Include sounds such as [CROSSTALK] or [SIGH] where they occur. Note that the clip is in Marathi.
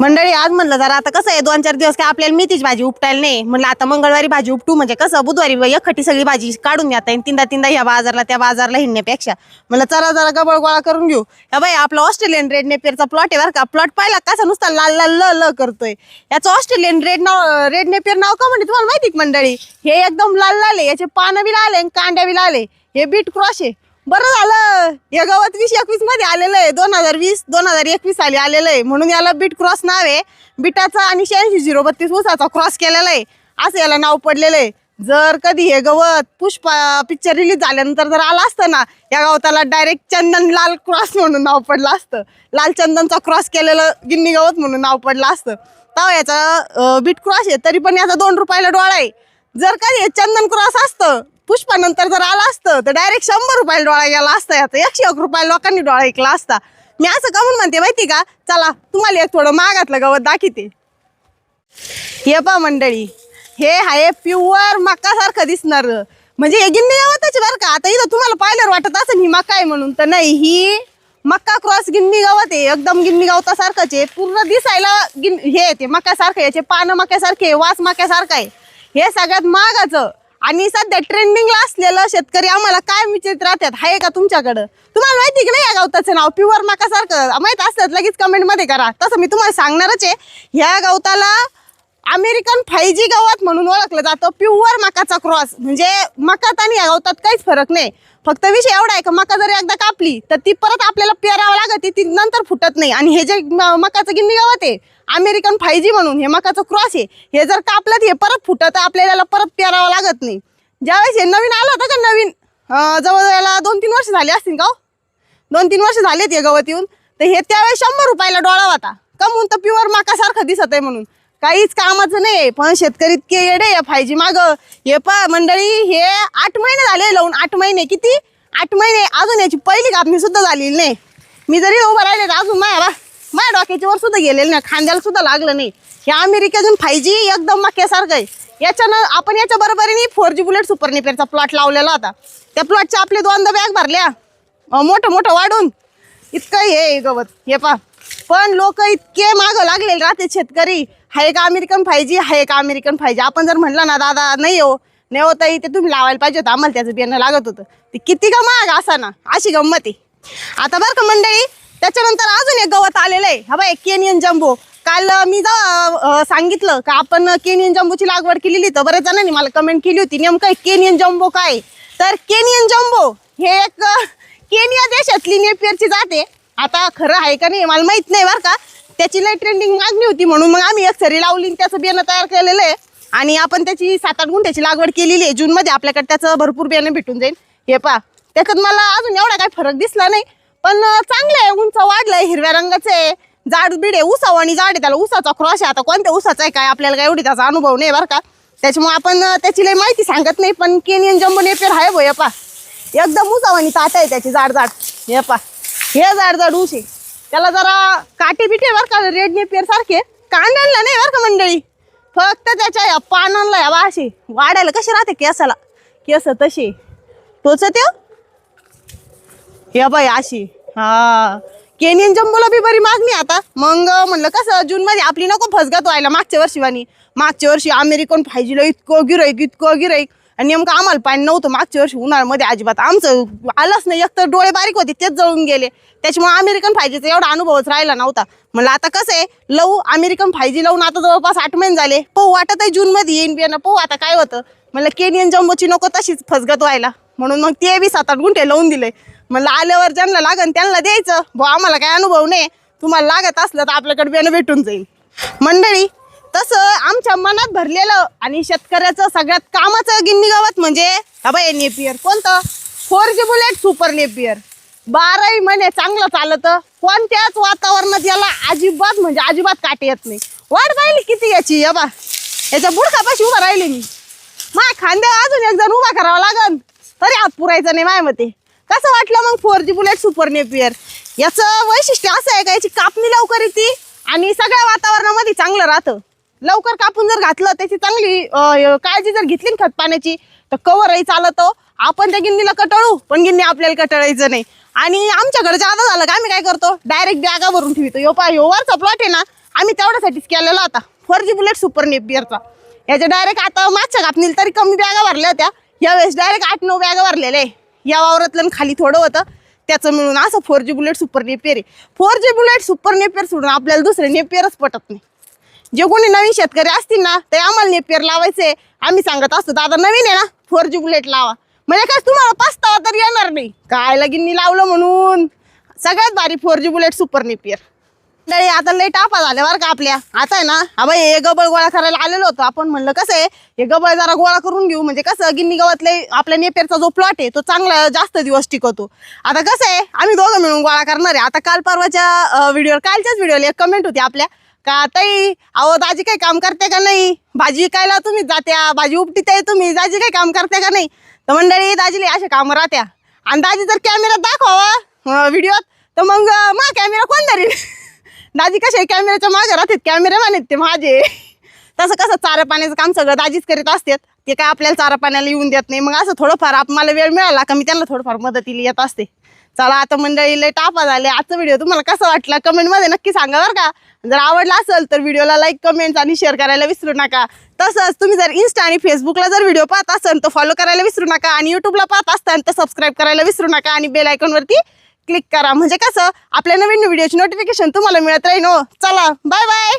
मंडळी आज म्हणलं जरा आता कसं आहे दोन चार दिवस काय आपल्याला मेथीची भाजी उपटायला नाही. म्हणलं आता मंगळवारी भाजी उपटू म्हणजे कसं बुधवारी एकखटी सगळी भाजी काढून घेता येईल. तीनदा तीनदा ह्या बाजारला त्या बाजारला हिंडण्यापेक्षा. म्हणलं चला जरा गबळ गोळा करून घेऊ. या बाई आपला ऑस्ट्रेलियन रेड नेपियरचा प्लॉट आहे बरं का. प्लॉट पाहिला कसा नुसता लाल लाल ल ल करतोय. याचं ऑस्ट्रेलियन रेड नाव रेड नेपियर नाव का म्हणजे तुम्हाला माहिती का मंडळी? हे एकदम लाल लाल आहे. याचे पानं बी लाल आहे आणि कांड्या बी लाल आहे. हे बीट क्रॉस आहे. बरं झालं. या गावात वीस एकवीसमध्ये आलेलं आहे. दोन हजार वीस दोन हजार एकवीस साली आलेलं आहे. म्हणून याला बीट क्रॉस नाव आहे. बिटाचा आणि शहाऐंशी झिरो बत्तीस उसाचा क्रॉस केलेला आहे. असं याला नाव पडलेलं आहे. जर कधी हे गवत पुष्पा पिक्चर रिलीज झाल्यानंतर जर आलं असतं ना या गवताला डायरेक्ट चंदन लाल क्रॉस म्हणून नाव पडलं असतं. लाल चंदनचा क्रॉस केलेलं गिन्नी गवत म्हणून नाव पडलं असतं. तेव्हा याचा बीट क्रॉस आहे. तरी पण याचा दोन रुपयाला डोळा आहे. जर कधी हे चंदन क्रॉस असतं पुष्पानंतर जर आलं असतं तर डायरेक्ट शंभर रुपयाला डोळा गेला असता याचा. एकशे एक रुपयाला लोकांनी डोळा ऐकला असता. मी असं का म्हणून म्हणते माहिती का? चला तुम्हाला एक थोडं मागातलं गवत दाखिते हे पा मंडळी हे आहे प्युअर मकासारखं दिसणार. म्हणजे हे गिन्नी गवतच बरं का? आता इथं तुम्हाला पाहिल्यावर वाटत असेल ही मका आहे म्हणून. तर नाही ही मक्का क्रॉस गिन्नी गवत आहे. एकदम गिन्नी गवतासारखंच आहे. पूर्ण दिसायला गिन हे येते ते मक्यासारखं याचे पानं मक्यासारखे वास मक्यासारखं आहे. हे सगळ्यात महागाचं आणि सध्या ट्रेंडिंगला असलेलं शेतकरी आम्हाला काय विचारित राहतात आहे का तुमच्याकडं? तुम्हाला माहिती की नाही या गवताचं नाव? प्युअर माकासारखं माहीत असतात लगेच कमेंटमध्ये करा. तसं मी तुम्हाला सांगणारच आहे. ह्या गवताला अमेरिकन फाय जी गवत म्हणून ओळखलं जातं. प्युअर मकाचा क्रॉस म्हणजे मकात आणि या गवतात काहीच फरक नाही. फक्त विषय एवढा आहे का मका जर एकदा कापली तर ती परत आपल्याला पेरावं लागत ती नंतर फुटत नाही. आणि हे जे मकाचं गिन्नी गवत आहे अमेरिकन फाय जी म्हणून हे मकाचं क्रॉस आहे हे जर कापलं तर हे परत फुटत आपल्याला परत पेरावं लागत नाही. ज्यावेळेस हे नवीन आलं होतं का नवीन? अं, जवळजवळ दोन तीन वर्ष झाली असतील का हो? दोन तीन वर्ष झालेत हे गवत येऊन. तर हे त्यावेळेस शंभर रुपयाला डोळा होता. कमून तर प्युअर माकासारखं दिसत आहे म्हणून. काहीच कामाचं नाही पण शेतकरी इतके येडे फाय जी माग. हे पा मंडळी हे आठ महिने झाले लावून. आठ महिने किती? आठ महिने. अजून याची पहिली कापणी सुद्धा झालेली नाही. मी जरी उभं राहिले तर अजून माया बा माझ्या डोक्याच्या वर सुद्धा गेलेलं नाही. खांद्याला सुद्धा लागलं नाही. हे अमेरिकेतून फाय जी एकदम मक्यासारखं आहे. याच्यानं आपण याच्या बरोबरीने फोर जी बुलेट सुपर निपेरचा प्लॉट लावलेला होता. त्या प्लॉटच्या आपले दोनदा बॅग भरल्या. मोठं मोठं वाढून. इतकं हे गवत. हे पा. पण लोक इतके मागं लागले राहते शेतकरी. हाय का अमेरिकन पाहिजे हाय का अमेरिकन पाहिजे? आपण जर म्हणलं ना दादा नाही हो. नाही होता ते तुम्ही लावायला पाहिजे होतं. आम्हाला त्याचं बियाणं लागत होतं. ते किती का महाग असा ना. अशी गंमत आहे. आता बरं का मंडळी त्याच्यानंतर अजून एक गवत आलेलं आहे. हा बाय केनियन जम्बो काल मी जा सांगितलं का आपण केनियन जम्बोची लागवड केलेली तर बऱ्याच जणांनी मला कमेंट केली होती. नेमकं केनियन जम्बो काय तर केनियन जम्बो हे एक केनिया देशातली नेपियरची जाते आता खरं आहे का नाही मला माहीत नाही बरं का. त्याची लई ट्रेंडिंग मागणी होती म्हणून मग आम्ही एक सरी लावली आणि त्याचं बियाणं तयार केलेलं आहे. आणि आपण त्याची सात आठ गुंठ्याची लागवड केलेली आहे. जूनमध्ये आपल्याकडे त्याचं भरपूर बियाणं भेटून जाईल. हे पा त्याच्यात मला अजून एवढा काही फरक दिसला नाही. पण चांगलं आहे. उंच वाढलंय. हिरव्या रंगाचं आहे. जाड बीड आहे. उसाव आणि जाड आहे. त्याला उसाचा क्रॉश आहे. आता कोणत्या उसाचा आहे काय आपल्याला काय एवढी त्याचा अनुभव नाही बरं का. त्याच्यामुळे आपण त्याची लय माहिती सांगत नाही. पण केनियन जम्बो नेपेर आहे भो. पा एकदम उसाव आणि ताट आहे त्याची. जाड जाड हे हे जाड जाड ऊस आहे त्याला जरा काटे बिटे बर का रेड नेपियर सारखे. कांद्याला नाही बर का मंडळी? फक्त त्याच्या या पानांना या बा अशी वाढायला कशी राहते केसाला? केस तशी. तोच ते? हे बाई अशी. हा. केनियन जम्बोला बी बरी मागणी आता. मग म्हणलं कसं जून मध्ये आपली नको फसगत व्हायला मागच्या वर्षी वाणी. मागच्या वर्षी अमेरिकन फायजीला इतकं गिराईक इतकं गिराईक. आणि नेमकं आम्हाला पाणी नव्हतं. मागच्या वर्षी उन्हाळ्यामध्ये अजिबात आमचं आलंच नाही. एकतर डोळे बारीक होते तेच जळून गेले. त्याच्यामुळे अमेरिकन फायजीचा एवढा अनुभवच राहिला नव्हता. म्हणलं आता कसं आहे लवू अमेरिकन फायजी लावून आता जवळपास आठ महिने झाले. पाहू वाटत आहे जूनमध्ये येईन बियाणं पाहू आता काय होतं. म्हणलं केनियन जम्बोची नको तशीच फसगत व्हायला. म्हणून मग ते बी सात आठ गुंठे लावून दिले. म्हणलं आल्यावर ज्यांना लागन त्यांना द्यायचं. भाऊ आम्हाला काय अनुभव नाही. तुम्हाला लागत असलं तर आपल्याकडे बियाणं भेटून जाईल मंडळी मनात भरलेलं आणि शेतकऱ्याचं सगळ्यात कामाचं गिन्नी गावात म्हणजे हा नेपियर कोणतं? Four G bullet super Napier बाराही महिने चांगलं चालत. कोणत्याच वातावरणात याला अजिबात म्हणजे अजिबात काटे येत नाही. वाट पाहिली किती याची? या बा. याच्या बुडखापाशी उभा राहिली मी. माय खांद्या अजून एक जण उभा करावा लागन. तरी हात पुरायचा नाही माय मते. कसं वाटलं मग four G bullet super Napier याचं वैशिष्ट्य असं आहे का? याची कापणी लवकर येते आणि सगळ्या वातावरणामध्ये चांगलं राहतं. लवकर कापून जर घातलं त्याची चांगली काळजी जर घेतली ना खत पाण्याची तर कवरही चालतो. आपण त्या गिन्नीला कटाळू पण गिन्नी आपल्याला कटाळायचं नाही. आणि आमच्याकडे जादा झालं का आम्ही काय करतो? डायरेक्ट बॅगा भरून ठेवतो. यो पा यो वरचा प्लॉट आहे ना आम्ही तेवढ्यासाठीच केलेला होता. फोर जी बुलेट सुपर नेपियरचा याच्या डायरेक्ट आता मागच्या कापणीला तरी कमी बॅगा भरल्या होत्या. यावेळेस डायरेक्ट आठ नऊ बॅगा भरलेल्या आहे. या वावरातलं खाली थोडं होतं. त्याचं मिळून असं four G bullet super Napier आहे. Four G bullet super Napier सोडून आपल्याला दुसरे नेपियरच पटत नाही. जे कोणी नवीन शेतकरी असतील ना ते आम्हाला नेपियर लावायचे. आम्ही सांगत असतो दादा नवीन आहे ना फोर जी बुलेट लावा. म्हणजे काय तुम्हाला पस्तावा तर येणार नाही. काय लगीन लावलं म्हणून. सगळ्यात भारी four G bullet super Napier नाही आता लई टापा झाल्या बरं का आपल्या. आता आहे ना हा हे गबळ गोळा करायला आलेलो होतो. आपण म्हणलं कसं आहे? हे गबळ जरा गोळा करून घेऊ. म्हणजे कसं गिन्नी गावातले आपल्या नेपेरचा जो प्लॉट आहे तो चांगला जास्त दिवस टिकवतो. आता कसं आहे आम्ही दोघं मिळून गोळा करणार आहे. आता काल परवाच्या व्हिडिओ कालच्याच व्हिडिओला एक कमेंट होती आपल्या. का ताई? अहो दाजी काही काम करते का नाही? भाजी विकायला तुम्ही जात्या भाजी उपटीत आहे तुम्ही. दाजी काही काम करते का नाही? तर मंडळी दाजीले असे कामं राहत्या. आणि दाजी जर कॅमेरा दाखवावा व्हिडिओत तर मग मा कॅमेरा कोण धरील [LAUGHS] दाजी कसे कॅमेऱ्याच्या मागे राहतात? कॅमेरा आहेत ते माझे. [LAUGHS] तसं कसं चारा पाण्याचं काम सगळं दाजीच करीत असतात. ते काय आपल्याला चारा पाण्याला येऊन देत नाही. मग असं थोडंफार आप मला वेळ मिळाला का मी त्यांना थोडंफार मदतीला येत असते. चला आता मंडळी लय टापा झाले. आजचा व्हिडिओ तुम्हाला कसा वाटला? कमेंटमध्ये नक्की सांगा बरं का. जर आवडला असेल तर व्हिडिओला लाईक कमेंट्स आणि शेअर करायला विसरू नका. तसंच तुम्ही जर इन्स्टा आणि फेसबुकला जर व्हिडिओ पाहत असाल तर फॉलो करायला विसरू नका आणि यूट्यूबला पाहत असताल तर सबस्क्राईब करायला विसरू नका आणि बेल आयकॉनवरती क्लिक करा. म्हणजे कसं? आपल्या नवीन व्हिडिओची नोटिफिकेशन तुम्हाला मिळत राहील हो. चला बाय बाय